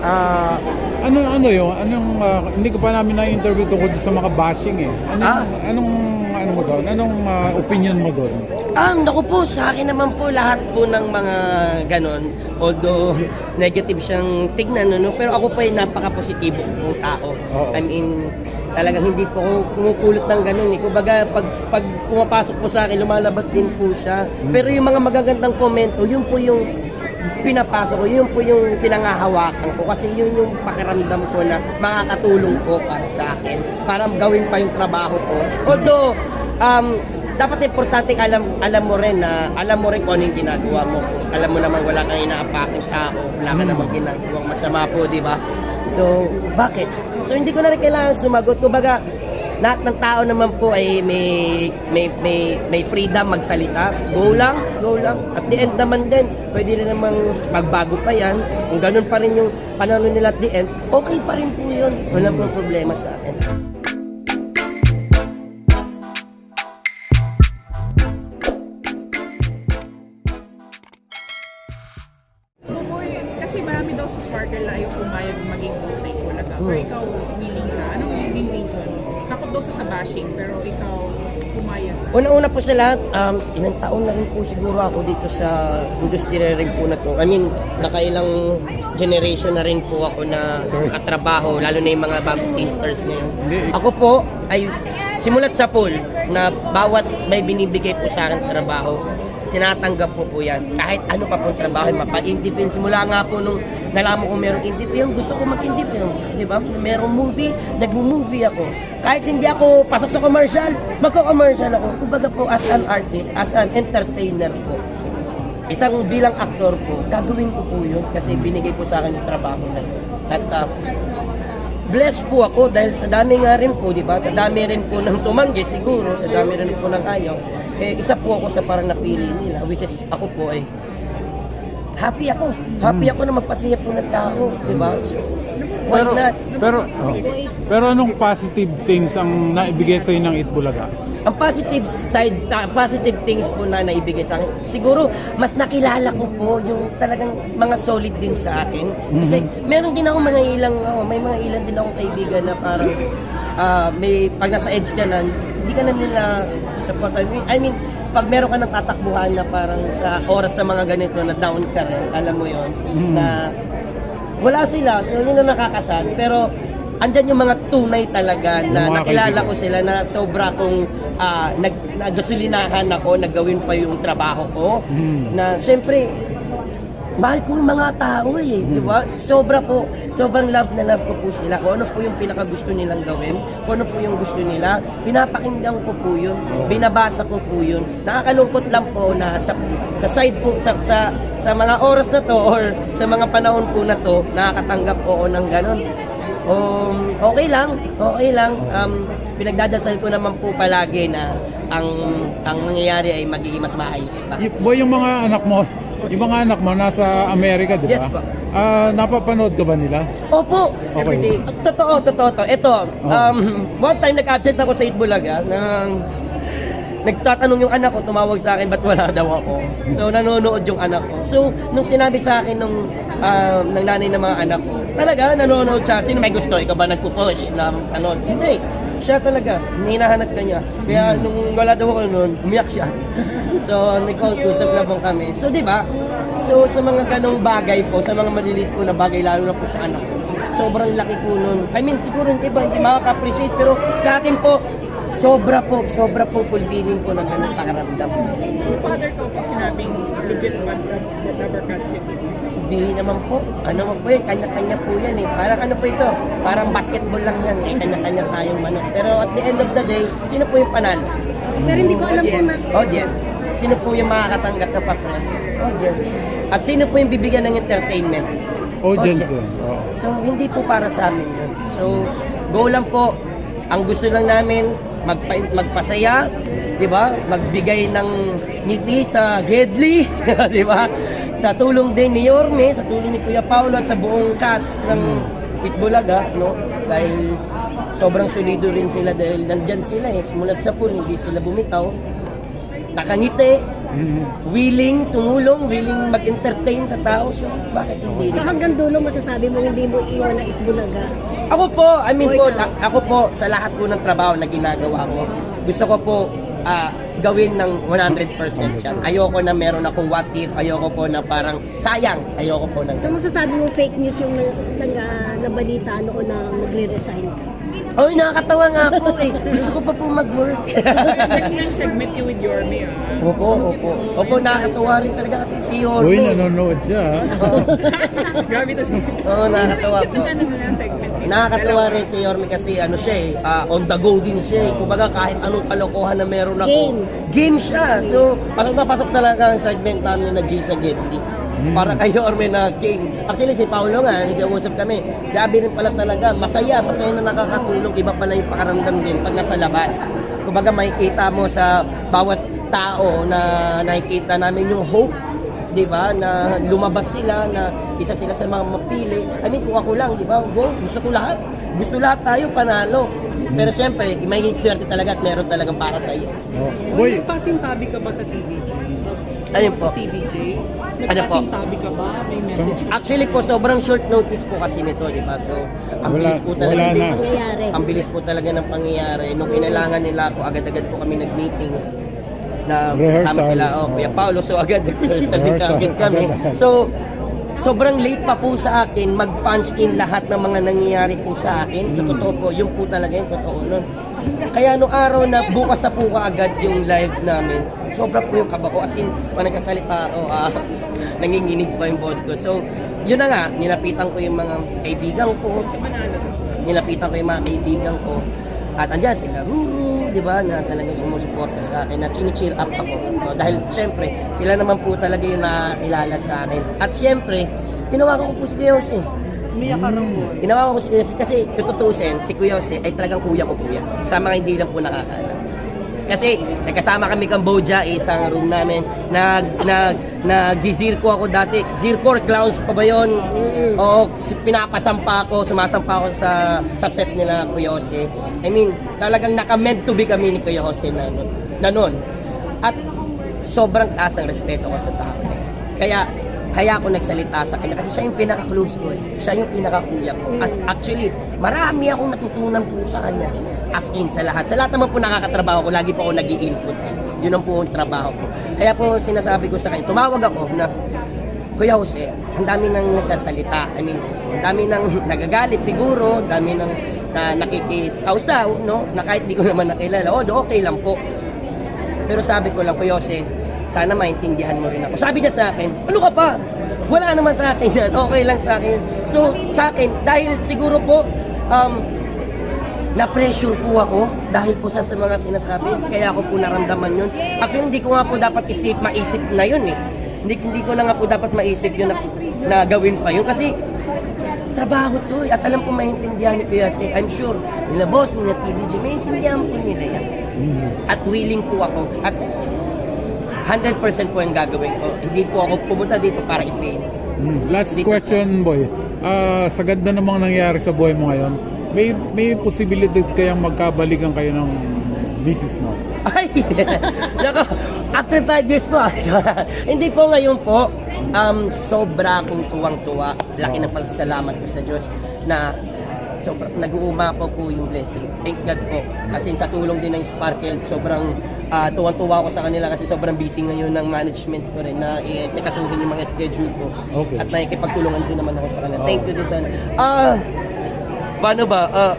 Ah, ano ano yun? Anong ah, hindi ko pa namin na-interview tungkol sa mga bashing eh. Anong Ah. anong ano mo doon? Anong ah, opinion mo doon? Um, naku po, sa akin naman po lahat po ng mga ganon, although negative siyang tignan, no, pero ako po ay napaka-positibo ng tao. Oo. I mean, talagang hindi po ako kumukulot ng ganon. Eh. Kumbaga, pag, pag pumapasok po sa akin, lumalabas din po siya. Pero yung mga magagandang komento, yun po yung pinapasok ko, yun po yung pinangahawakan ko kasi yun yung pakiramdam ko na makakatulong po para sa akin para gawin pa yung trabaho ko. Although, um, dapat importante alam alam mo rin na alam mo rin kung ano yung ginagawa mo. Alam mo naman wala kang inaapaking tao, wala ka namang ginagawang masama po, di ba? So, bakit? So, hindi ko na rin kailangan sumagot. Kumbaga, lahat ng tao naman po ay may may may may freedom magsalita. Go lang, go lang. At the end naman din, pwede rin namang magbago pa yan. Kung ganun pa rin yung panahon nila at the end, okay pa rin po yun. Wala pong problema sa akin. Maging husay ko talaga. Pero Hmm. ikaw, willing ka. Anong naging reason? Takot daw sa sa bashing, pero ikaw, pumayag ka. Una-una po sa lahat, um, ilang taon na rin po siguro ako dito sa industriya rin po na to. I mean, nakailang generation na rin po ako na katrabaho, lalo na yung mga bagong tasters ngayon. Ako po ay simulat sa pool na bawat may binibigay po sa akin trabaho, tinatanggap po po yan. Kahit ano pa pong trabaho, mapa-indie film. Simula nga po nung nalaman ko merong indie film, gusto ko mag-indie film. Di ba? Merong movie, nagmo-movie ako. Kahit hindi ako pasok sa commercial, magko-commercial ako. Kumbaga po as an artist, as an entertainer po. Isang bilang aktor po, gagawin ko po yun kasi binigay po sa akin yung trabaho na yun. At uh, blessed po ako dahil sa dami nga rin po, di ba? Sa dami rin po ng tumanggi siguro, sa dami rin po ng ayaw. Eh, isa po ako sa parang napili nila, which is ako po ay happy ako. Happy ako na magpasaya po ng tao, di ba? So, why Pero not? pero oh. pero anong positive things ang naibigay sa ng Itbulaga? Ang positive side, ta- positive things po na naibigay sa akin, siguro mas nakilala ko po yung talagang mga solid din sa akin. Kasi meron din ako mga ilang, oh, may mga ilan din ako kaibigan na parang ah, may pag nasa edge ka na, hindi ka na nila susuportan. I mean, pag meron ka ng tatakbuhan na parang sa oras sa mga ganito na down ka rin, alam mo yon Mm. na wala sila, so yun ang nakakasad. Pero andyan yung mga tunay talaga Yung na mga nakilala ko sila na sobra kong ah, nag, nagasolinahan ako, naggawin pa yung trabaho ko. Hmm. Na siyempre, mahal ko yung mga tao eh, di ba? Sobra po, sobrang love na love ko po sila. Kung ano po yung pinaka gusto nilang gawin, kung ano po yung gusto nila, pinapakinggan ko po yun, binabasa ko po yun. Nakakalungkot lang po na sa, sa side po, sa, sa, sa mga oras na to or sa mga panahon po na to, nakakatanggap po ako ng ganun. Um, okay lang, okay lang. Um, pinagdadasal ko naman po palagi na ang ang nangyayari ay magiging mas maayos pa. Y- boy, yung mga anak mo, yung mga anak mo nasa Amerika, di ba? Yes po. Ah, napapanood ka ba nila? Opo. Okay. Totoo, totoo to. Ito, um, one time nag-absent ako sa Itbulaga nang nagtatanong yung anak ko, tumawag sa akin, ba't wala daw ako? So, nanonood yung anak ko. So, nung sinabi sa akin nung um, ng nanay ng mga anak ko, talaga, nanonood siya. Sino may gusto? Ikaw ba nagpo-push na ano? Hindi. Siya talaga. Hinahanap ka niya. Kaya nung wala daw ako noon, umiyak siya. so, nagkausap na po kami. So, di ba? So, sa mga ganong bagay po, sa mga maliliit po na bagay, lalo na po sa anak ko, sobrang laki po nun. I mean, siguro yung iba hindi makaka-appreciate, pero sa akin po, sobra po, sobra po fulfilling po ng ganong pakaramdam. Yung father ko po sinabing legit that never cuts you. Hindi naman po. Ano mo po eh, kanya-kanya po yan eh. Parang ano po ito, parang basketball lang yan. Eh, kanya-kanya tayong manok. Pero at the end of the day, sino po yung panalo? Pero hindi ko alam kung na... Audience. Sino po yung makakatanggap ng papel? Audience. At sino po yung bibigyan ng entertainment? Audience Audience. din. So, hindi po para sa amin yun. So, go lang po. Ang gusto lang namin, magpa magpasaya, di ba? Magbigay ng ngiti sa Gedli, di ba? Sa tulong din ni Yorme, sa tulong ni Kuya Paulo at sa buong cast ng Pitbulaga, no? Dahil sobrang solido rin sila dahil nandyan sila eh. Simulat sa pool, hindi sila bumitaw. Nakangiti, Mhm. willing tumulong, willing mag-entertain sa tao. So, bakit hindi? So hanggang dulo masasabi mo hindi mo iwan na Itbulaga. Ako po, I mean po, ako po, sa lahat po ng trabaho na ginagawa ko, gusto ko po ah, gawin ng 100% siya. Ayoko na meron akong what if, ayoko po na parang sayang, ayoko po ng So masasabi mo fake news yung nang, ah, nabalita noon na magre-resign ka. Oy, nakakatawa nga po eh. Gusto ko pa po mag-work. Naging segment you with Yorme ah. opo, opo. Opo, nakakatawa rin talaga kasi si Yorme. Uy, nanonood siya. Grabe to si Oo, nakakatawa po. Ganda naman ang segment. Nakakatawa rin si Yorme kasi ano siya eh, ah, on the go din siya eh. Kumbaga kahit anong kalokohan na meron ako, Game. game siya. So, pasok na pasok talaga ang segment namin na G sa Getly. Mm. Para kay Yorme na game. Actually, si Paolo nga, nag-uusap kami. Grabe rin pala talaga. Masaya, masaya na nakakatulong. Iba pala yung pakaramdam din pag nasa labas. Kumbaga, makikita mo sa bawat tao na nakikita namin yung hope di ba, na lumabas sila, na isa sila sa mga mapili. I mean, kung ako lang, di ba, go, gusto ko lahat. Gusto lahat tayo, panalo. Pero syempre, may swerte talaga at meron talagang para sa iyo. Oh. Boy, Nagpasintabi ka ba sa TVJ? Ayun po. Sa TVJ? Ano po? Nagpasintabi ka ba? May message? Actually po, sobrang short notice po kasi nito, di ba? So, ang Wala- bilis po talaga. wala na. Nangyayari. Ang bilis po talaga ng pangyayari. Nung kinailangan nila ako, agad-agad po kami nag-meeting na Rehearsal. kasama sila. Oh, Kuya Oh. Paolo, so agad nag-rehearsal din Rehearsal. agad kami. So, sobrang late pa po sa akin mag-punch in lahat ng mga nangyayari po sa akin. So, totoo po, yun po talaga yung totoo nun. Kaya nung araw na bukas na po kaagad yung live namin, sobra po yung kaba ko. As in, pag nagkasalita ako, ah, nanginginig pa yung boss ko. So, yun na nga, nilapitan ko yung mga kaibigan ko, nilapitan ko yung mga kaibigan ko. At andyan sila, Ruru, di ba, na talagang sumusuporta sa akin, na chini-cheer up ako. So, dahil syempre, sila naman po talaga yung nakakilala sa akin. At syempre, tinawagan ko po si Kuya Jose. Umiyak ka rin mo. Tinawagan ko si Kuya Jose kasi kung tutusin, si Kuya Jose ay talagang kuya ko kuya. Sa mga hindi lang po nakakaalam. Kasi nagkasama kami kang Boja, isang room namin. Nag nag nag-zirko ako dati. Zirko clowns pa ba 'yon? Oo, si- pinapasampa ako, sumasampa ako sa sa set nila Kuya Jose. I mean, talagang naka-meant to be kami ni Kuya Jose na. Na nun. At sobrang taas ang respeto ko sa tao. Kaya kaya ako nagsalita sa kanya kasi siya yung pinaka-close ko eh. Siya yung pinaka-kuya ko. As actually, marami akong natutunan po sa kanya. As in, sa lahat. Sa lahat naman po nakakatrabaho ko, lagi po ako nag input eh. Yun ang po ang trabaho ko. Kaya po sinasabi ko sa kanya, tumawag ako na, Kuya Jose, ang dami nang nagsasalita. I mean, ang dami nang nagagalit siguro, dami nang na nakikisaw-saw, no? Na kahit di ko naman nakilala, oh, okay lang po. Pero sabi ko lang, Kuya Jose, sana maintindihan mo rin ako. Sabi niya sa akin, ano ka pa? Wala naman sa akin yan. Okay lang sa akin. So, sa akin, dahil siguro po, um, na-pressure po ako dahil po sa, sa mga sinasabi. Kaya ako po naramdaman yun. Actually, hindi ko nga po dapat isip, maisip na yun eh. Hindi, hindi ko na nga po dapat maisip yun na, na gawin pa yun. Kasi, trabaho to eh. At alam ko maintindihan ni Kuya si I'm sure, nila boss, nila TVG, maintindihan po nila yan. Mhm. At willing po ako. At 100% po yung gagawin ko. Hindi po ako pumunta dito para i-fail. Mm. Last Dito. question, boy. Ah, sa ganda namang nangyari sa buhay mo ngayon, may may posibilidad kayang magkabalikan kayo ng misis mo. Ay! Nako, after 5 years po. Hindi po ngayon po. Um, sobra akong tuwang-tuwa. Laki ng pasasalamat ko sa Diyos na sobra, nag-uuma po po yung blessing. Thank God po. Kasi sa tulong din ng Sparkle, sobrang ah, tuwang-tuwa ako sa kanila kasi sobrang busy ngayon ng management ko rin na i-sikasuhin yung mga schedule ko. Okay. At nakikipagtulungan din naman ako sa kanila. Thank you din sana. Ah, paano ba? Ah,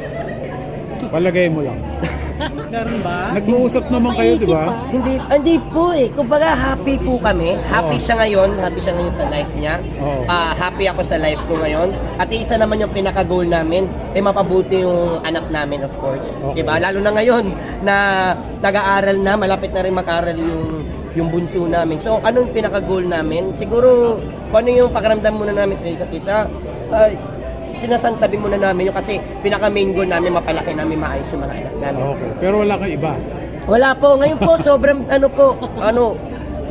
Palagay mo lang. Meron ba? Nag-uusap naman kayo, di ba? Hindi, hindi po eh. Kumbaga happy po kami. Happy Oo. siya ngayon. Happy siya ngayon sa life niya. Oo. Ah, happy ako sa life ko ngayon. At isa naman yung pinaka-goal namin, eh mapabuti yung anak namin of course. Okay. Diba? Lalo na ngayon na nag-aaral na, malapit na rin mag-aaral yung yung bunso namin. So, anong pinaka-goal namin? Siguro, kung ano yung pakiramdam muna namin sa isa't isa, ay, sinasantabi muna namin yun kasi pinaka-main goal namin, mapalaki namin maayos yung mga anak namin. Okay. Pero wala kang iba. Wala po. Ngayon po, sobrang ano po, ano,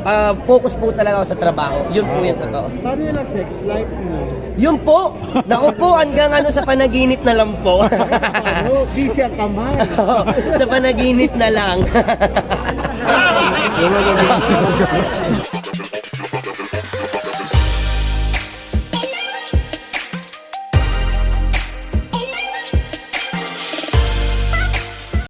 ah, focus po talaga ako sa trabaho. Yun po yung totoo. Paano yung sex life mo? Yun po. Naku po, hanggang ano sa panaginip na lang po. Ano? Busy ang kamay. sa panaginip na lang. Yun ang-